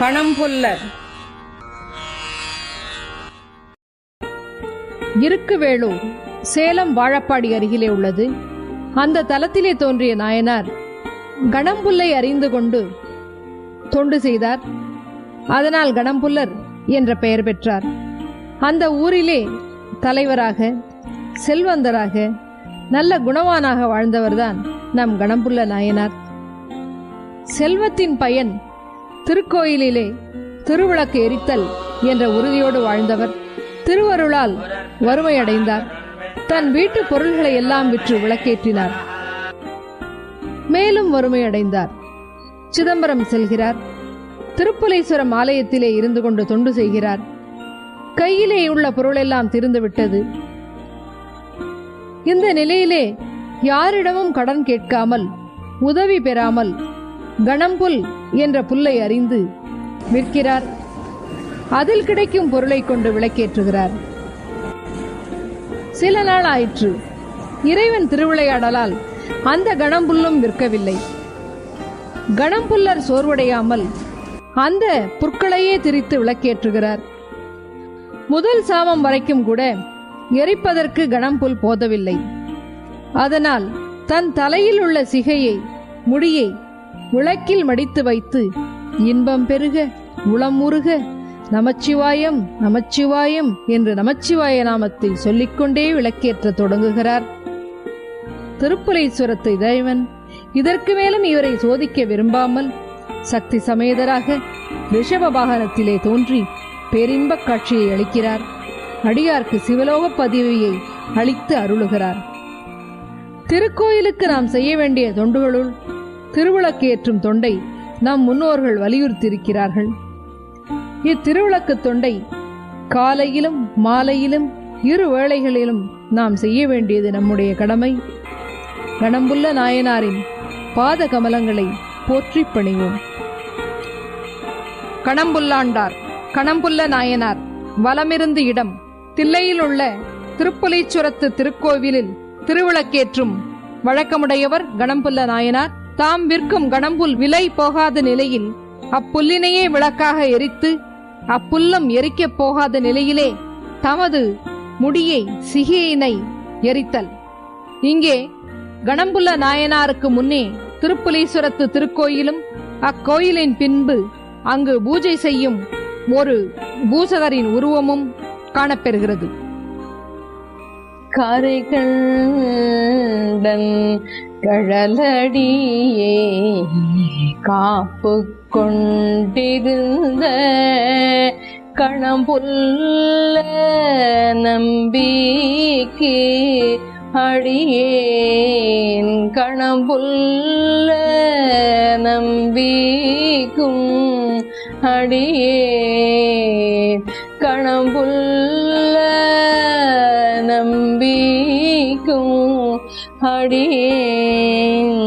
கணம்புல்லர் இருக்குவேளூர் சேலம் வாழப்பாடி அருகிலே உள்ளது. அந்த தலத்திலே தோன்றிய நாயனார் கணம்புல்லை அறிந்து கொண்டு தொண்டு செய்தார். அதனால் கணம்புல்லர் என்ற பெயர் பெற்றார். அந்த ஊரிலே தலைவராக செல்வந்தராக நல்ல குணவானாக வாழ்ந்தவர்தான் நம் கணம்புள்ள நாயனார். செல்வத்தின் பயன் திருக்கோயிலிலே திருவிளக்கு எரித்தல் என்ற உறுதியோடு வாழ்ந்தவர் திருவருளால் வறுமையடைந்தார். தன் வீட்டு பொருள்களை எல்லாம் விற்று விளக்கேற்றினார். மேலும் வறுமையடைந்தார். சிதம்பரம் செல்கிறார். திருப்புலேஸ்வரம் ஆலயத்திலே இருந்து கொண்டு தொண்டு செய்கிறார். கையிலே உள்ள பொருளெல்லாம் திருந்துவிட்டது இந்த நிலையிலே யாரிடமும் கடன் கேட்காமல் உதவி பெறாமல் கணம்புல் என்ற புல்லை அறிந்து விற்கிறார். அதில் கிடைக்கும் பொருளை கொண்டு விளக்கேற்றுகிறார். சில நாள் ஆயிற்று. இறைவன் திருவிளையாடலால் அந்த கணம்புல்லும் விற்கவில்லை. கணம்புல்லர் சோர்வடையாமல் அந்த புற்களையே திரித்து விளக்கேற்றுகிறார். முதல் சாமம் வரைக்கும் கூட எரிப்பதற்கு கணம்புல் போதவில்லை. அதனால் தன் தலையில் உள்ள சிகையை முடியை விளக்கில் மடித்து வைத்து இன்பம் பெருக உளம் உருக நமச்சிவாயம் நமச்சிவாயம் என்று நமச்சிவாய நாமத்தை சொல்லிக்கொண்டே விளக்கேற்ற தொடங்குகிறார். திருப்புலேஸ்வரத்து இறைவன் இதற்கு மேலும் இவரை சோதிக்க விரும்பாமல் சக்தி சமேதராக ரிஷப வாகனத்திலே தோன்றி பேரின்பக் காட்சியை அளிக்கிறார். அடியார்க்கு சிவலோக பதவியை அளித்து அருளுகிறார். திருக்கோயிலுக்கு நாம் செய்ய வேண்டிய தொண்டுகளுள் திருவிளக்கு ஏற்றும் தொண்டை நம் முன்னோர்கள் வலியுறுத்தியிருக்கிறார்கள். இத்திருவிளக்கு தொண்டை காலையிலும் மாலையிலும் இரு வேளைகளிலும் நாம் செய்ய வேண்டியது நம்முடைய கடமை. கணம்புள்ள நாயனாரின் பாத கமலங்களை போற்றி பணிவோம். கணம்புல்லாண்டார் கணம்புள்ள நாயனார் வலமிருந்து இடம் தில்லையில் உள்ள திருப்புலீச்சுரத்து திருக்கோவிலில் திருவிளக்கேற்றும் வழக்கமுடையவர் கணம்புல்ல நாயனார் தாம் விற்கும் கணம்புல் விலை போகாத நிலையில் அப்புல்லினையே விளக்காக எரித்து அப்புல்லம் எரிக்கப் போகாத நிலையிலே தமது முடியை சிகியினை எரித்தல். இங்கே கணம்புல நாயனாருக்கு முன்னே திருப்புலீஸ்வரத்து திருக்கோயிலும் அக்கோயிலின் பின்பு அங்கு பூஜை செய்யும் ஒரு பூசகரின் உருவமும் காணப்பெறுகிறது. கரை கண்டன் கழலடியே காப்பு கொண்டிருந்த கணம்புல்ல நம்பிக்கு அடியேன் கணம்புல்ல நம்பிக்கும் அடியே கணம்புல்ல நம்பிக்கும் அடியேன்